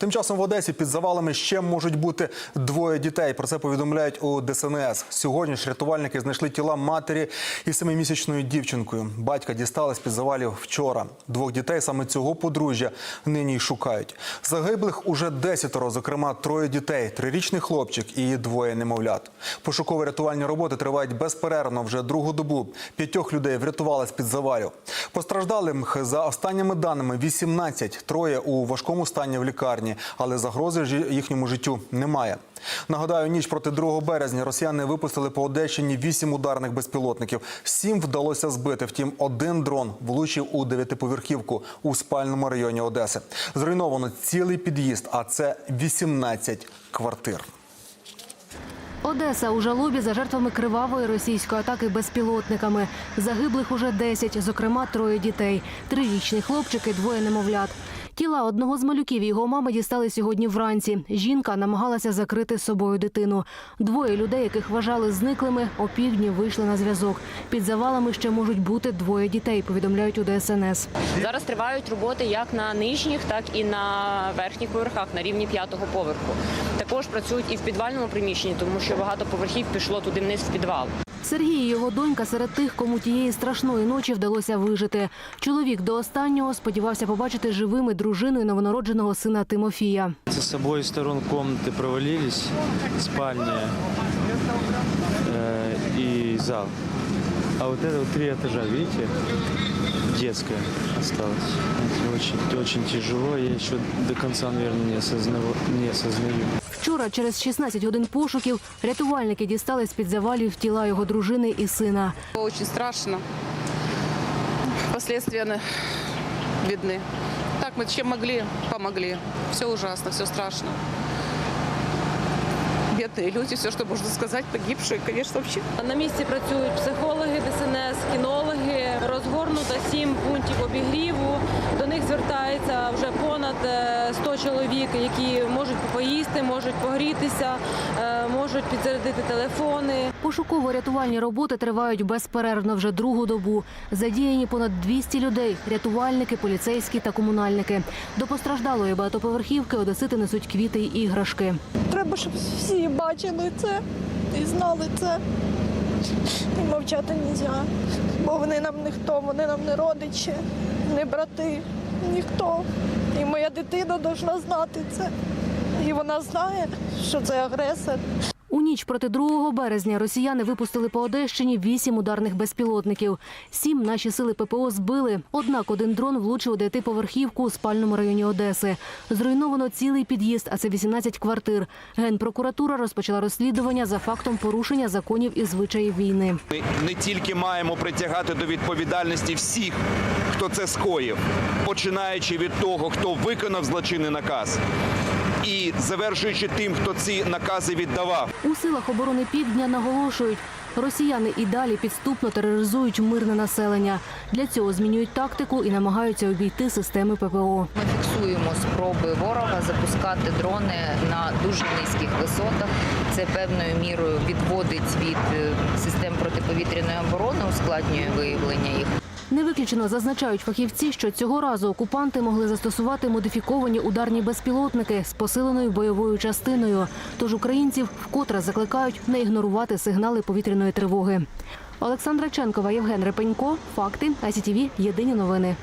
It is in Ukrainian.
Тим часом в Одесі під завалами ще можуть бути двоє дітей. Про це повідомляють у ДСНС. Сьогодні ж рятувальники знайшли тіла матері із семимісячною дівчинкою. Батька дістали з під завалів вчора. Двох дітей саме цього подружжя нині й шукають. Загиблих уже десятеро, зокрема троє дітей, трирічний хлопчик і двоє немовлят. Пошукові рятувальні роботи тривають безперервно вже другу добу. П'ятьох людей врятували з під завалів. Постраждалих за останніми даними 18, троє у важкому стані в лікарні, але загрози їхньому життю немає. Нагадаю, ніч проти 2 березня росіяни випустили по Одещині 8 ударних безпілотників. Сім вдалося збити. Втім, один дрон влучив у дев'ятиповерхівку у спальному районі Одеси. Зруйновано цілий під'їзд, а це 18 квартир. Одеса у жалобі за жертвами кривавої російської атаки безпілотниками. Загиблих уже 10, зокрема троє дітей. Трирічний хлопчик і двоє немовлят. Тіла одного з малюків його мами дістали сьогодні вранці. Жінка намагалася закрити з собою дитину. Двоє людей, яких вважали зниклими, опівдні вийшли на зв'язок. Під завалами ще можуть бути двоє дітей, повідомляють у ДСНС. Зараз тривають роботи як на нижніх, так і на верхніх поверхах на рівні п'ятого поверху. Також працюють і в підвальному приміщенні, тому що багато поверхів пішло туди вниз в підвал. Сергій і його донька серед тих, кому тієї страшної ночі вдалося вижити. Чоловік до останнього сподівався побачити живими дружину і новонародженого сина Тимофія. С обоих сторон комнаты провалились, спальня э, и зал. А вот это вот три этажа, видите, детская осталась. Это очень, очень тяжело, я еще до конца, наверное, не, осознаву, не осознаю. Вчора, через 16 годин пошуків, рятувальники дістали з під завалів тіла його дружини і сина. Очень страшно. Последствия на- видны. Так мы чем могли, помогли. Все ужасно, все страшно. Бедные люди, все, что можно сказать, погибшие, конечно, вообще. На місці працюють психологи ДСНС, кінологи. Розгорнуто сім пунктів обігріву. До них звертається вже понад е, 100 чоловік, які можуть поїсти, можуть погрітися, е, можуть підзарядити телефони. Пошуково-рятувальні роботи тривають безперервно вже другу добу. Задіяні понад 200 людей – рятувальники, поліцейські та комунальники. До постраждалої багатоповерхівки одесити несуть квіти й іграшки. Треба, щоб всі бачили це і знали це. І мовчати не можна. Бо вони нам ніхто, вони нам не родичі, не брати, ніхто. І моя дитина повинна знати це. І вона знає, що це агресор. У ніч проти 2 березня росіяни випустили по Одещині вісім ударних безпілотників. Сім наші сили ППО збили. Однак один дрон влучив дев'ятиповерхівку у спальному районі Одеси. Зруйновано цілий під'їзд, а це 18 квартир. Генпрокуратура розпочала розслідування за фактом порушення законів і звичаїв війни. Ми не тільки маємо притягати до відповідальності всіх, хто це скоїв, починаючи від того, хто виконав злочинний наказ, і завершуючи тим, хто ці накази віддавав. У силах оборони Півдня наголошують, росіяни і далі підступно тероризують мирне населення. Для цього змінюють тактику і намагаються обійти системи ППО. Ми фіксуємо спроби ворога запускати дрони на дуже низьких висотах. Це певною мірою відводить від е, систем протиповітряної оборони, ускладнює виявлення їх. Не виключено зазначають фахівці, що цього разу окупанти могли застосувати модифіковані ударні безпілотники з посиленою бойовою частиною. Тож українців вкотре закликають не ігнорувати сигнали повітряної тривоги. Олександра Ченкова, Євген Репенько. Факти. ICTV. Єдині новини.